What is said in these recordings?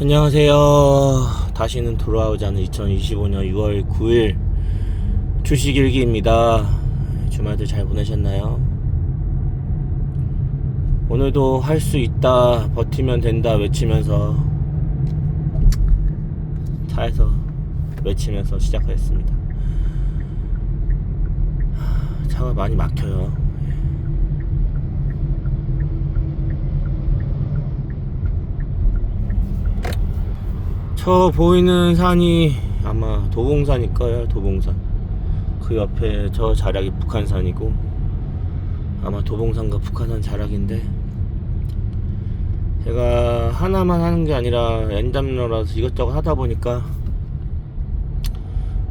안녕하세요. 다시는 돌아오지 않은 2025년 6월 9일 주식일기입니다. 주말들 잘 보내셨나요? 오늘도 할 수 있다, 버티면 된다 외치면서 차에서 외치면서 시작하였습니다. 하, 차가 많이 막혀요. 저 보이는 산이 아마 도봉산일 거예요 도봉산. 그 옆에 저 자락이 북한산이고 아마 도봉산과 북한산 자락인데 제가 하나만 하는 게 아니라 엔잡러라서 이것저것 하다 보니까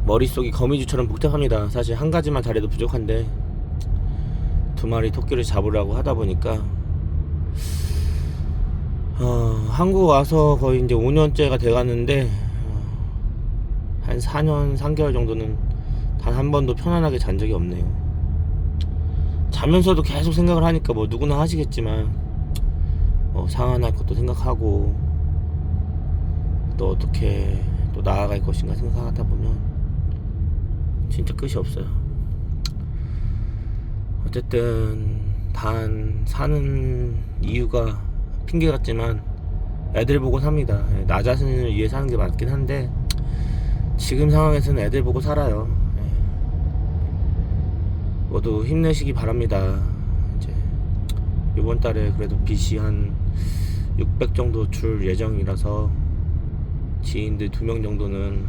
머릿속이 거미줄처럼 복잡합니다. 사실 한 가지만 잘해도 부족한데 두 마리 토끼를 잡으려고 하다 보니까 어, 한국 와서 거의 이제 5년째가 돼가는데 어, 한 4년 3개월 정도는 단 한 번도 편안하게 잔 적이 없네요. 자면서도 계속 생각을 하니까 뭐 누구나 하시겠지만 뭐 상환할 것도 생각하고 또 어떻게 또 나아갈 것인가 생각하다 보면 진짜 끝이 없어요. 어쨌든 단 사는 이유가 핑계 같지만 애들 보고 삽니다. 예, 나 자신을 위해 사는 게 맞긴 한데 지금 상황에서는 애들 보고 살아요. 예. 모두 힘내시기 바랍니다. 이제 이번 달에 그래도 빚이 한 600 정도 줄 예정이라서 지인들 두 명 정도는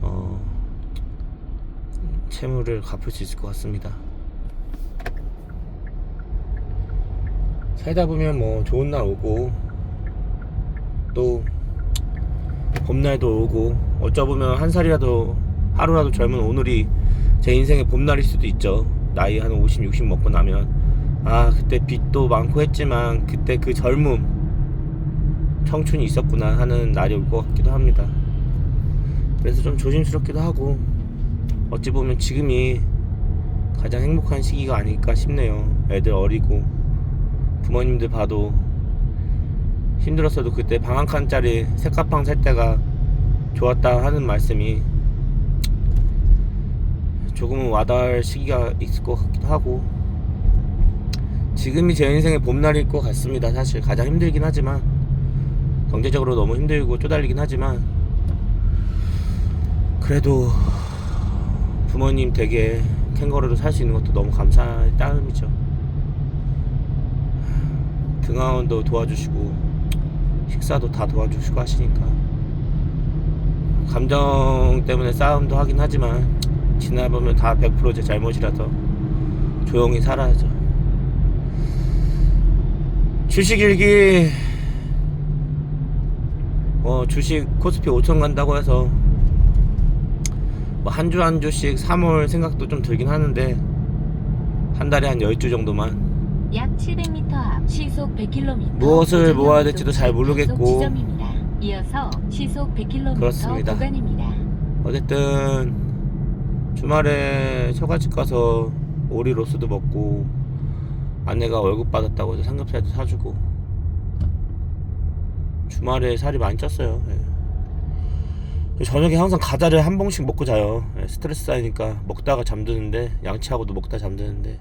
어 채무를 갚을 수 있을 것 같습니다. 살다 보면 뭐 좋은 날 오고 또 봄날도 오고 어쩌 보면 한 살이라도 하루라도 젊은 오늘이 제 인생의 봄날일 수도 있죠. 나이 한 50, 60 먹고 나면. 아 그때 빚도 많고 했지만 그때 그 젊음 청춘이 있었구나 하는 날이 올 것 같기도 합니다. 그래서 좀 조심스럽기도 하고 어찌 보면 지금이 가장 행복한 시기가 아닐까 싶네요. 애들 어리고 부모님들 봐도 힘들었어도 그때 방 한 칸짜리 색깔방 살 때가 좋았다 하는 말씀이 조금은 와닿을 시기가 있을 것 같기도 하고 지금이 제 인생의 봄날일 것 같습니다. 사실 가장 힘들긴 하지만 경제적으로 너무 힘들고 쪼달리긴 하지만 그래도 부모님 댁에 캥거루를 살 수 있는 것도 너무 감사할 따름이죠 등하원도 도와주시고 식사도 다 도와주시고 하시니까 감정 때문에 싸움도 하긴 하지만 지나보면 다 100%제 잘못이라서 조용히 살아야죠. 주식일기 어 주식 코스피 5천 간다고 해서 뭐 한주한 주씩 3월 생각도 좀 들긴 하는데 한 달에 한 10주 정도만 약 700m 앞 시속 100km 무엇을 모아야 될지도 잘 모르겠고. 지점입니다. 이어서 시속 100km 그렇습니다. 구간입니다. 어쨌든 주말에 처갓집 가서 오리 로스도 먹고 아내가 월급 받았다고 해서 삼겹살도 사주고 주말에 살이 많이 쪘어요 예. 저녁에 항상 과자를 한 봉씩 먹고 자요 예, 스트레스 쌓이니까 먹다가 잠드는데 양치하고도 먹다 잠드는데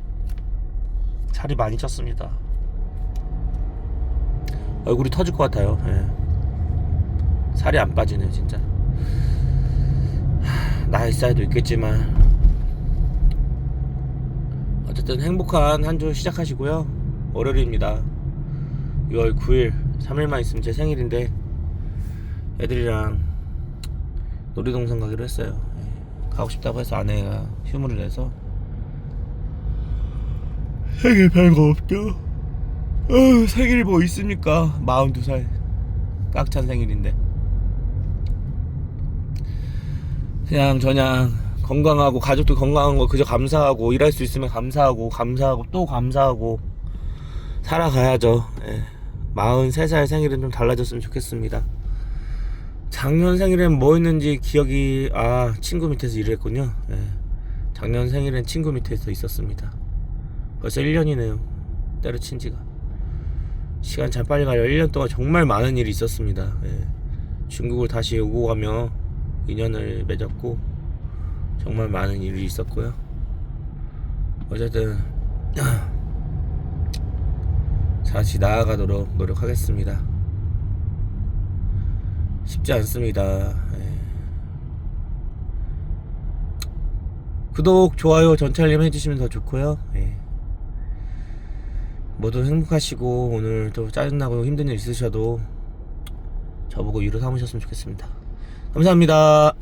살이 많이 쪘습니다. 얼굴이 터질 것 같아요. 예. 살이 안 빠지네요 진짜. 나이 차이도 있겠지만. 어쨌든 행복한 한 주 시작하시고요. 월요일입니다. 6월 9일 3일만 있으면 제 생일인데 애들이랑 놀이동산 가기로 했어요. 예. 가고 싶다고 해서 아내가 휴무를 내서 생일 별거 없죠 어, 생일 뭐 있습니까 42살 깍찬 생일인데 그냥 저냥 건강하고 가족도 건강한 거 그저 감사하고 일할 수 있으면 감사하고 감사하고 또 감사하고 살아가야죠. 예. 43살 생일은 좀 달라졌으면 좋겠습니다. 작년 생일엔 뭐 했는지 기억이 아 친구 밑에서 일을 했군요. 예. 작년 생일엔 친구 밑에서 있었습니다. 벌써 1년이네요. 때려친 지가. 시간 참 빨리 가요. 1년 동안 정말 많은 일이 있었습니다. 예. 중국을 다시 오고 가며 인연을 맺었고 정말 많은 일이 있었고요. 어쨌든 다시 나아가도록 노력하겠습니다. 쉽지 않습니다. 예. 구독, 좋아요, 전체 알림 해주시면 더 좋고요. 예. 모두 행복하시고 오늘 또 짜증나고 힘든 일 있으셔도 저보고 위로 삼으셨으면 좋겠습니다. 감사합니다.